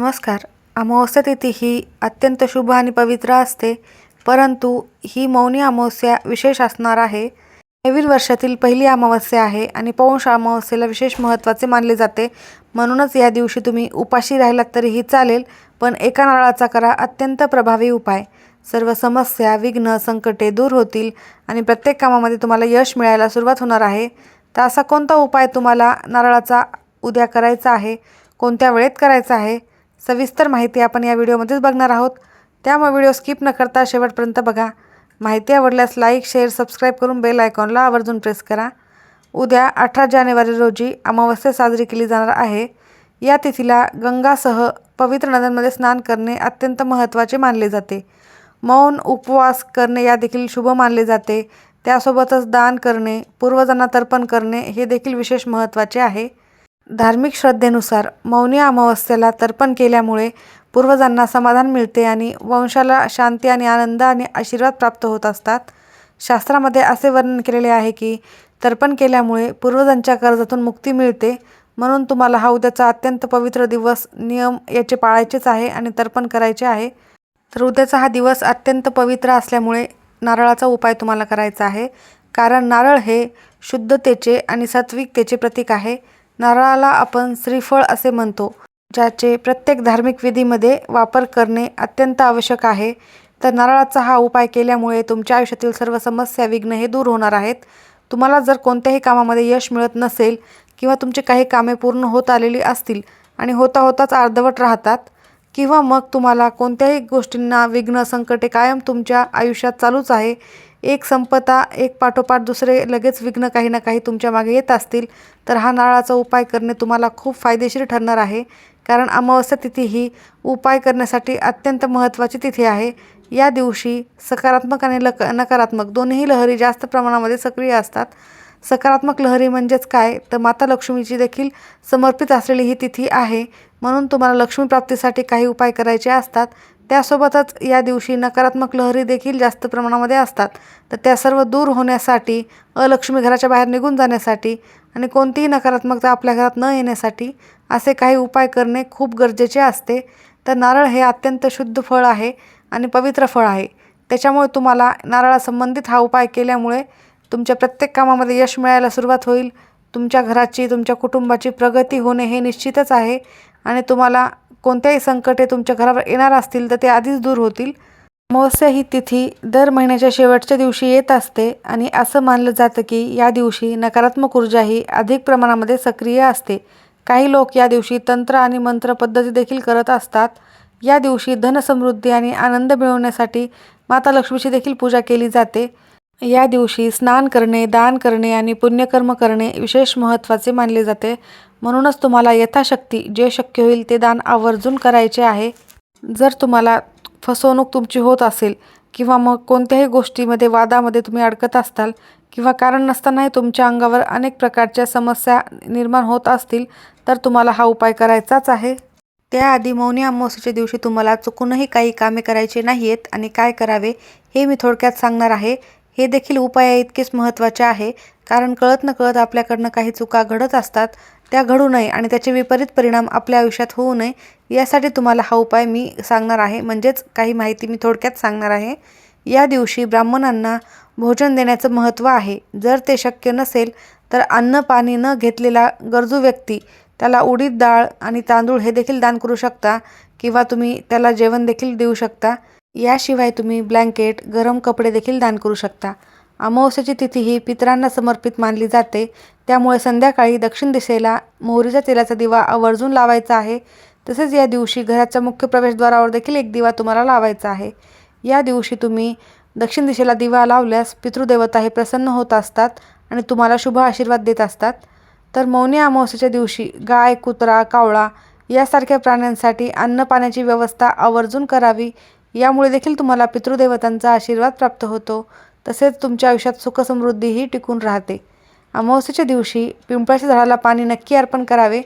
नमस्कार. अमावस्या तिथी ही अत्यंत शुभ आणि पवित्र असते परंतु ही मौनी अमावस्या विशेष असणार आहे. नवीन वर्षातील पहिली अमावस्या आहे आणि पौष अमावस्येला विशेष महत्त्वाचे मानले जाते. म्हणूनच या दिवशी तुम्ही उपाशी राहिलात तरीही चालेल पण एका नारळाचा करा अत्यंत प्रभावी उपाय. सर्व समस्या विघ्न संकटे दूर होतील आणि प्रत्येक कामामध्ये तुम्हाला यश मिळायला सुरुवात होणार आहे. तर असा कोणता उपाय तुम्हाला नारळाचा उद्या करायचा आहे? कोणत्या वेळेत करायचा आहे? सविस्तर माहिती आपण या व्हिडिओमध्येच बघणार आहोत. त्यामुळे व्हिडिओ स्किप न करता शेवटपर्यंत बघा. माहिती आवडल्यास लाईक शेअर सबस्क्राईब करून बेल आयकॉनला आवर्जून प्रेस करा. उद्या अठरा जानेवारी रोजी अमावस्या साजरी केली जाणार आहे. या तिथीला गंगासह पवित्र नद्यांमध्ये स्नान करणे अत्यंत महत्त्वाचे मानले जाते. मौन उपवास करणे या देखील शुभ मानले जाते. त्यासोबतच दान करणे पूर्वजांना तर्पण करणे हे देखील विशेष महत्त्वाचे आहे. धार्मिक श्रद्धेनुसार मौनी अमावस्येला तर्पण केल्यामुळे पूर्वजांना समाधान मिळते आणि वंशाला शांती आणि आनंद आणि आशीर्वाद प्राप्त होत असतात. शास्त्रामध्ये असे वर्णन केलेले आहे की तर्पण केल्यामुळे पूर्वजांच्या कर्जातून मुक्ती मिळते. म्हणून तुम्हाला हा उद्याचा अत्यंत पवित्र दिवस नियम याचे पाळायचेच आहे आणि तर्पण करायचे आहे. तर उद्याचा हा दिवस अत्यंत पवित्र असल्यामुळे नारळाचा उपाय तुम्हाला करायचा आहे. कारण नारळ हे शुद्धतेचे आणि सात्विकतेचे प्रतीक आहे. नारळाला आपण श्रीफळ असे म्हणतो ज्याचे प्रत्येक धार्मिक विधीमध्ये वापर करणे अत्यंत आवश्यक आहे. तर नारळाचा हा उपाय केल्यामुळे तुमच्या आयुष्यातील सर्व समस्या विघ्न हे दूर होणार आहेत. तुम्हाला जर कोणत्याही कामामध्ये यश मिळत नसेल किंवा तुमची काही कामे पूर्ण होत आलेली असतील आणि होता होताच अर्धवट राहतात किंवा मग तुम्हाला कोणत्याही गोष्टींना विघ्न संकटे कायम तुमच्या आयुष्यात चालूच आहे एक संपता एक पाठोपाठ दुसरे लगेच विघ्न काही ना काही तुमच्या मागे येत असतील. तर हा नाळाचा उपाय करणे तुम्हाला खूप फायदेशीर ठरणार आहे. कारण अमावस्या तिथी ही उपाय करण्यासाठी अत्यंत महत्त्वाची तिथी आहे. या दिवशी सकारात्मक आणि लक नकारात्मक दोन्ही लहरी जास्त प्रमाणामध्ये सक्रिय असतात. सकारात्मक लहरी म्हणजेच काय? तर माता लक्ष्मीची देखील समर्पित असलेली ही तिथी आहे. म्हणून तुम्हाला लक्ष्मीप्राप्तीसाठी काही उपाय करायचे असतात. त्यासोबतच या दिवशी नकारात्मक लहरी देखील जास्त प्रमाणामध्ये असतात. तर त्या सर्व दूर होण्यासाठी अलक्ष्मी घराच्या बाहेर निघून जाण्यासाठी आणि कोणतीही नकारात्मकता आपल्या घरात न येण्यासाठी असे काही उपाय करणे खूप गरजेचे असते. तर नारळ हे अत्यंत शुद्ध फळ आहे आणि पवित्र फळ आहे. त्याच्यामुळे तुम्हाला नारळासंबंधित हा उपाय केल्यामुळे तुमच्या प्रत्येक कामामध्ये यश मिळायला सुरुवात होईल. तुमच्या घराची तुमच्या कुटुंबाची प्रगती होणे हे निश्चितच आहे आणि तुम्हाला कोणत्याही संकटे तुमच्या घरावर येणार असतील तर ते आधीच दूर होतील. अमावस्या ही तिथी दर महिन्याच्या शेवटच्या दिवशी येत असते आणि असं मानलं जातं की या दिवशी नकारात्मक ऊर्जा ही अधिक प्रमाणामध्ये सक्रिय असते. काही लोक या दिवशी तंत्र आणि मंत्र पद्धती देखील करत असतात. या दिवशी धनसमृद्धी आणि आनंद मिळवण्यासाठी माता लक्ष्मीची देखील पूजा केली जाते. या दिवशी स्नान करणे दान करणे आणि पुण्यकर्म करणे विशेष महत्त्वाचे मानले जाते. म्हणूनच तुम्हाला यथाशक्ती जे शक्य होईल ते दान आवर्जून करायचे आहे. जर तुम्हाला फसवणूक तुमची होत असेल किंवा मग कोणत्याही गोष्टीमध्ये वादामध्ये तुम्ही अडकत असताल किंवा कारण नसतानाही तुमच्या अंगावर अनेक प्रकारच्या समस्या निर्माण होत असतील तर तुम्हाला हा उपाय करायचाच आहे. त्याआधी मौनी अमावस्येच्या दिवशी तुम्हाला चुकूनही काही कामे करायचे नाही आहेत आणि काय करावे हे मी थोडक्यात सांगणार आहे. हे देखील उपाय इतकेच महत्त्वाचे आहे कारण कळत न कळत आपल्याकडनं काही चुका घडत असतात. त्या घडू नये आणि त्याचे विपरीत परिणाम आपल्या आयुष्यात होऊ नये यासाठी तुम्हाला हा उपाय मी सांगणार आहे. म्हणजेच काही माहिती मी थोडक्यात सांगणार आहे. या दिवशी ब्राह्मणांना भोजन देण्याचं महत्त्व आहे. जर ते शक्य नसेल तर अन्न पाणी न घेतलेला गरजू व्यक्ती त्याला उडीद डाळ आणि तांदूळ हे देखील दान करू शकता किंवा तुम्ही त्याला जेवण देखील देऊ शकता. याशिवाय तुम्ही ब्लँकेट गरम कपडे देखील दान करू शकता. अमावस्याची तिथी ही पितरांना समर्पित मानली जाते. त्यामुळे संध्याकाळी दक्षिण दिशेला मोहरीच्या तेलाचा दिवा आवर्जून लावायचा आहे. तसेच या दिवशी घराच्या मुख्य प्रवेशद्वारावर देखील एक दिवा तुम्हाला लावायचा आहे. या दिवशी तुम्ही दक्षिण दिशेला दिवा लावल्यास पितृदेवता हे प्रसन्न होत असतात आणि तुम्हाला शुभ आशीर्वाद देत असतात. तर मौनी अमावस्येच्या दिवशी गाय कुत्रा कावळा यासारख्या प्राण्यांसाठी अन्न पाण्याची व्यवस्था आवर्जून करावी. यामुळे देखील तुम्हाला पितृदेवतांचा आशीर्वाद प्राप्त होतो. तसेच तुमच्या आयुष्यात सुखसमृद्धीही टिकून राहते. अमावस्येच्या दिवशी पिंपळाच्या झाडाला पाणी नक्की अर्पण करावे.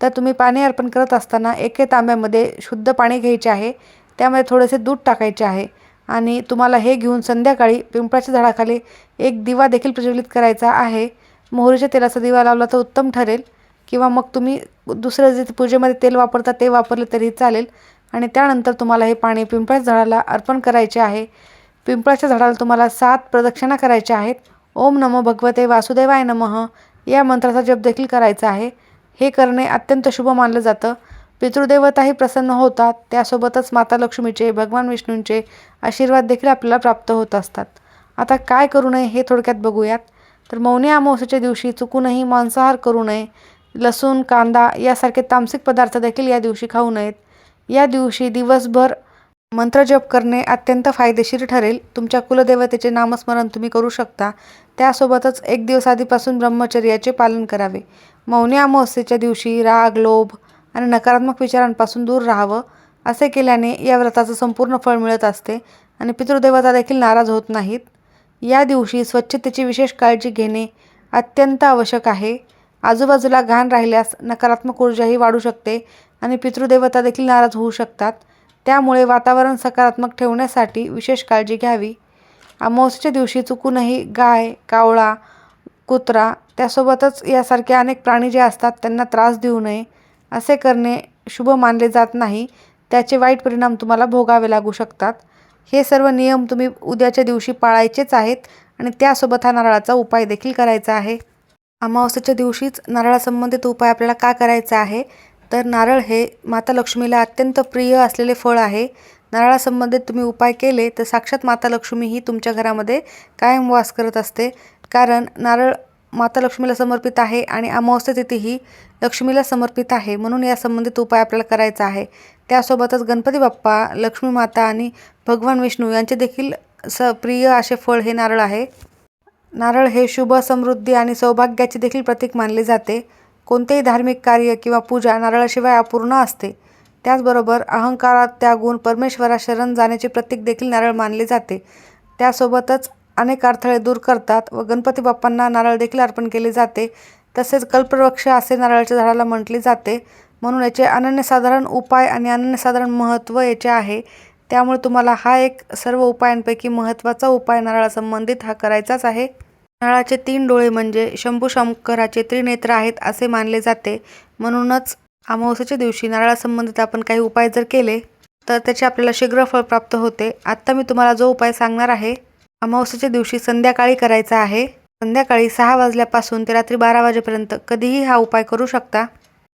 तर तुम्ही पाणी अर्पण करत असताना एके तांब्यामध्ये शुद्ध पाणी घ्यायचे आहे. त्यामध्ये थोडेसे दूध टाकायचे आहे. आणि तुम्हाला हे घेऊन संध्याकाळी पिंपळाच्या झाडाखाली एक दिवा देखील प्रज्वलित करायचा आहे. मोहरीच्या तेलाचा दिवा लावला तर उत्तम ठरेल. किंवा मग तुम्ही दुसरं जे पूजेमध्ये तेल वापरता ते वापरले तरी चालेल. आणि त्यानंतर तुम्हाला हे पाणी पिंपळाच्या झाडाला अर्पण करायचे आहे. पिंपळाच्या झाडाला तुम्हाला सात प्रदक्षिणा करायच्या आहेत. ओम नमो भगवते वासुदेवाय नमः. या मंत्राचा जप देखील करायचा आहे. हे करणे अत्यंत शुभ मानलं जातं. पितृदेवताही प्रसन्न होतात. त्यासोबतच माता लक्ष्मीचे भगवान विष्णूंचे आशीर्वाद देखील आपल्याला प्राप्त होत असतात. आता काय करू नये हे थोडक्यात बघूयात. तर मौनी अमावस्येच्या दिवशी चुकूनही मांसाहार करू नये. लसूण कांदा यासारखे तामसिक पदार्थ देखील या दिवशी खाऊ नयेत. या दिवशी दिवसभर मंत्र जप करणे अत्यंत फायदेशीर ठरेल. तुमच्या कुलदेवतेचे नामस्मरण तुम्ही करू शकता. त्यासोबतच एक दिवस आधीपासून ब्रह्मचर्याचे पालन करावे. मौनी अमावस्येच्या दिवशी राग लोभ आणि नकारात्मक विचारांपासून दूर राहावं. असे केल्याने या व्रताचं संपूर्ण फळ मिळत असते आणि पितृदेवता देखील नाराज होत नाहीत. या दिवशी स्वच्छतेची विशेष काळजी घेणे अत्यंत आवश्यक आहे. आजूबाजूला घाण राहिल्यास नकारात्मक ऊर्जाही वाढू शकते आणि पितृदेवता देखील नाराज होऊ शकतात. त्यामुळे वातावरण सकारात्मक ठेवण्यासाठी विशेष काळजी घ्यावी. अमावस्येच्या दिवशी चुकूनही गाय कावळा कुत्रा त्यासोबतच यासारखे अनेक प्राणी जे असतात त्यांना त्रास देऊ नये असे करणे शुभ मानले जात नाही. त्याचे वाईट परिणाम तुम्हाला भोगावे लागू शकतात. हे सर्व नियम तुम्ही उद्याच्या दिवशी पाळायचेच आहेत आणि त्यासोबत हा नारळाचा उपाय देखील करायचा आहे. अमावस्येच्या दिवशीच नारळासंबंधित उपाय आपल्याला का करायचा आहे? तर नारळ हे माता लक्ष्मीला अत्यंत प्रिय असलेले फळ आहे. नारळासंबंधित तुम्ही उपाय केले तर साक्षात माता लक्ष्मी ही तुमच्या घरामध्ये कायम वास करत असते. कारण नारळ माता लक्ष्मीला समर्पित आहे आणि अमावस्या तिथी ही लक्ष्मीला समर्पित आहे. म्हणून या संबंधित उपाय आपल्याला करायचा आहे. त्यासोबतच गणपती बाप्पा लक्ष्मी माता आणि भगवान विष्णू यांचे देखील स प्रिय असे फळ हे नारळ आहे. नारळ हे शुभ समृद्धी आणि सौभाग्याचे देखील प्रतीक मानले जाते. कोणतेही धार्मिक कार्य किंवा पूजा नारळाशिवाय अपूर्ण असते. त्याचबरोबर अहंकारात त्यागून परमेश्वरा शरण जाण्याचे प्रतीक देखील नारळ मानले जाते. त्यासोबतच अनेक अडथळे दूर करतात व गणपती बाप्पांना नारळ देखील अर्पण केले जाते. तसेच कल्पवृक्ष असे नारळाच्या झाडाला म्हटले जाते. म्हणून याचे अनन्यसाधारण उपाय आणि अनन्यसाधारण महत्त्व याचे आहे. त्यामुळे तुम्हाला हा एक सर्व उपायांपैकी महत्त्वाचा उपाय नारळासंबंधित हा करायचाच आहे. नारळाचे तीन डोळे म्हणजे शंभू शंकराचे त्रिनेत्र आहेत असे मानले जाते. म्हणूनच अमावस्येच्या दिवशी नारळासंबंधित आपण काही उपाय जर केले तर त्याचे आपल्याला शीघ्र फळ प्राप्त होते. आत्ता मी तुम्हाला जो उपाय सांगणार आहे अमावस्येच्या दिवशी संध्याकाळी करायचा आहे. संध्याकाळी सहा वाजल्यापासून ते रात्री बारा वाजेपर्यंत कधीही हा उपाय करू शकता.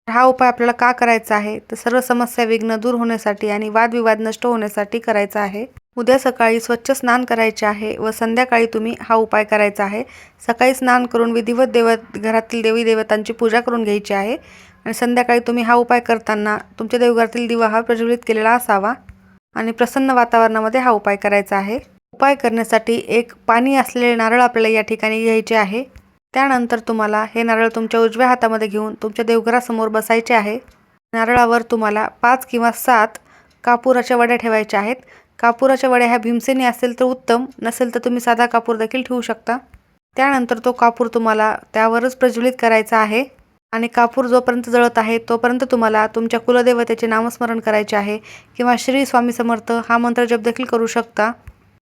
हा उपाय आपल्याला का करायचा आहे तर सर्व समस्या विघ्न दूर होण्यासाठी आणि वादविवाद नष्ट होण्यासाठी करायचा आहे. उद्या सकाळी स्वच्छ स्नान करायचे आहे व संध्याकाळी तुम्ही हा उपाय करायचा आहे. सकाळी स्नान करून विधिवत देव घरातील देवी देवतांची पूजा करून घ्यायची आहे. आणि संध्याकाळी तुम्ही हा उपाय करताना तुमच्या देवघरातील दिवा हा प्रज्वलित केलेला असावा आणि प्रसन्न वातावरणामध्ये हा उपाय करायचा आहे. उपाय करण्यासाठी एक पाणी असलेले नारळ आपल्याला या ठिकाणी घ्यायचे आहे. त्यानंतर तुम्हाला हे नारळ तुमच्या उजव्या हातामध्ये घेऊन तुमच्या देवघरासमोर बसायचे आहे. नारळावर तुम्हाला पाच किंवा सात कापुराच्या वड्या ठेवायच्या आहेत. कापुराच्या वड्या ह्या भीमसेनी असेल तर उत्तम नसेल तर तुम्ही साधा कापूर देखील ठेवू शकता. त्यानंतर तो कापूर तुम्हाला त्यावरच प्रज्वलित करायचा आहे आणि कापूर जोपर्यंत जळत आहे तोपर्यंत तुम्हाला तुमच्या कुलदेवतेचे नामस्मरण करायचे आहे किंवा श्री स्वामी समर्थ हा मंत्र जप देखील करू शकता.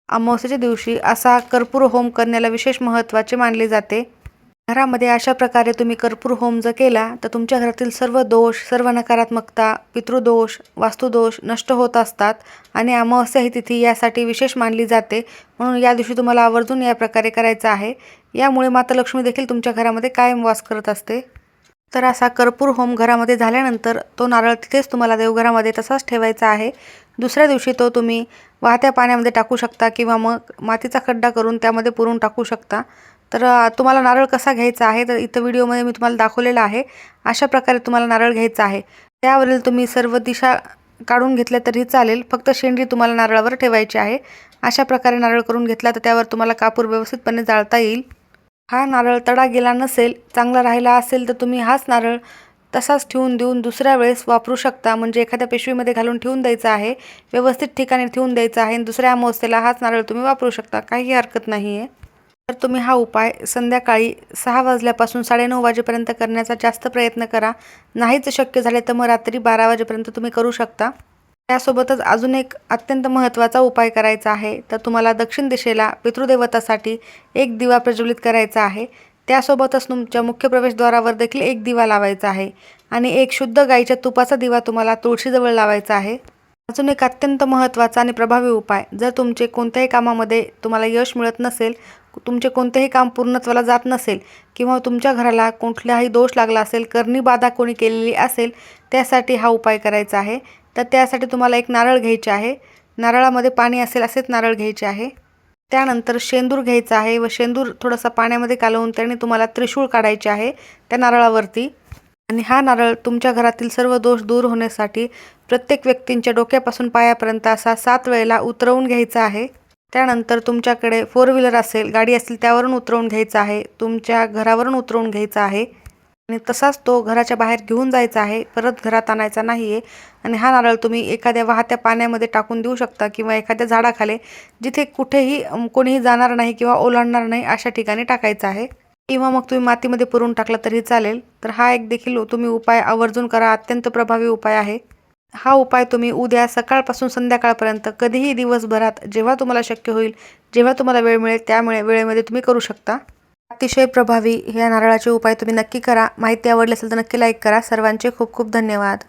अमावस्येच्या दिवशी असा कर्पूर होम करण्याला विशेष महत्त्वाचे मानले जाते. घरामध्ये अशा प्रकारे तुम्ही कर्पूर होम जर केला तर तुमच्या घरातील सर्व दोष सर्व नकारात्मकता पितृदोष वास्तुदोष नष्ट होत असतात आणि अमावस्या ही तिथी यासाठी विशेष मानली जाते. म्हणून या दिवशी तुम्हाला आवर्जून या प्रकारे करायचं आहे. यामुळे माता लक्ष्मी देखील तुमच्या घरामध्ये कायम वास करत असते. तर असा कर्पूर होम घरामध्ये झाल्यानंतर तो नारळ तिथेच तुम्हाला देवघरामध्ये तसाच ठेवायचा आहे. दुसऱ्या दिवशी तो तुम्ही वाहत्या पाण्यामध्ये टाकू शकता किंवा मग मातीचा खड्डा करून त्यामध्ये पुरून टाकू शकता. तर तुम्हाला नारळ कसा घ्यायचा आहे? तर इथं व्हिडिओमध्ये मी तुम्हाला दाखवलेला आहे. अशा प्रकारे तुम्हाला नारळ घ्यायचा आहे. त्यावरील तुम्ही सर्व दिशा काढून घेतल्या तरी चालेल. फक्त शेंडी तुम्हाला नारळावर ठेवायची आहे. अशा प्रकारे नारळ करून घेतला तर त्यावर तुम्हाला कापूर व्यवस्थितपणे जाळता येईल. हा नारळ तडा गेला नसेल चांगला राहिला असेल तर तुम्ही हाच नारळ तसाच ठेवून देऊन दुसऱ्या वेळेस वापरू शकता. म्हणजे एखाद्या पेशवीमध्ये घालून ठेवून द्यायचा आहे व्यवस्थित ठिकाणी ठेवून द्यायचा आहे आणि दुसऱ्या अमावस्येला हाच नारळ तुम्ही वापरू शकता. काही हरकत नाही आहे तर तुम्ही हा उपाय संध्याकाळी सहा वाजल्यापासून साडेनऊ वाजेपर्यंत करण्याचा जास्त प्रयत्न करा. नाहीच शक्य झाले तर मग रात्री बारा वाजेपर्यंत तुम्ही करू शकता. त्यासोबतच अजून एक अत्यंत महत्त्वाचा उपाय करायचा आहे. तर तुम्हाला दक्षिण दिशेला पितृदेवतासाठी एक दिवा प्रज्वलित करायचा आहे. त्यासोबतच तुमच्या मुख्य प्रवेशद्वारावर देखील एक दिवा लावायचा आहे. आणि एक शुद्ध गाईच्या तुपाचा दिवा तुम्हाला तुळशीजवळ लावायचा आहे. अजून एक अत्यंत महत्त्वाचा आणि प्रभावी उपाय. जर तुमचे कोणत्याही कामामध्ये तुम्हाला यश मिळत नसेल तुमचे कोणतेही काम पूर्णत्वाला जात नसेल किंवा तुमच्या घराला कुठलाही दोष लागला असेल करणी बाधा कोणी केलेली असेल त्यासाठी हा उपाय करायचा आहे. तर त्यासाठी तुम्हाला एक नारळ घ्यायचे आहे. नारळामध्ये पाणी असेल असेच नारळ घ्यायचे आहे. त्यानंतर शेंदूर घ्यायचा आहे व शेंदूर थोडासा पाण्यामध्ये कालवून त्याने तुम्हाला त्रिशूळ काढायचे आहे त्या नारळावरती. आणि हा नारळ तुमच्या घरातील सर्व दोष दूर होण्यासाठी प्रत्येक व्यक्तींच्या डोक्यापासून पायापर्यंत असा सात वेळेला उतरवून घ्यायचा आहे. त्यानंतर तुमच्याकडे फोर व्हीलर असेल गाडी असेल त्यावरून उतरवून घ्यायचा आहे तुमच्या घरावरून उतरवून घ्यायचा आहे आणि तसाच तो घराच्या बाहेर घेऊन जायचा आहे परत घरात आणायचा नाही आहे आणि हा नारळ तुम्ही एखाद्या वाहत्या पाण्यामध्ये टाकून देऊ शकता किंवा एखाद्या झाडाखाली जिथे कुठेही कोणीही जाणार नाही किंवा ओलांडणार नाही अशा ठिकाणी टाकायचं आहे. किंवा मग तुम्ही मातीमध्ये पुरून टाकला तरी चालेल. तर हा एक देखील तुम्ही उपाय आवर्जून करा. अत्यंत प्रभावी उपाय आहे. हा उपाय तुम्ही उद्या सकाळपासून संध्याकाळपर्यंत कधीही दिवसभरात जेव्हा तुम्हाला शक्य होईल जेव्हा तुम्हाला वेळ मिळेल त्यामुळे वेळेमध्ये तुम्ही करू शकता. अतिशय प्रभावी या नारळाचे उपाय तुम्ही नक्की करा. माहिती आवडली असेल तर नक्की लाईक करा. सर्वांचे खूप खूप धन्यवाद.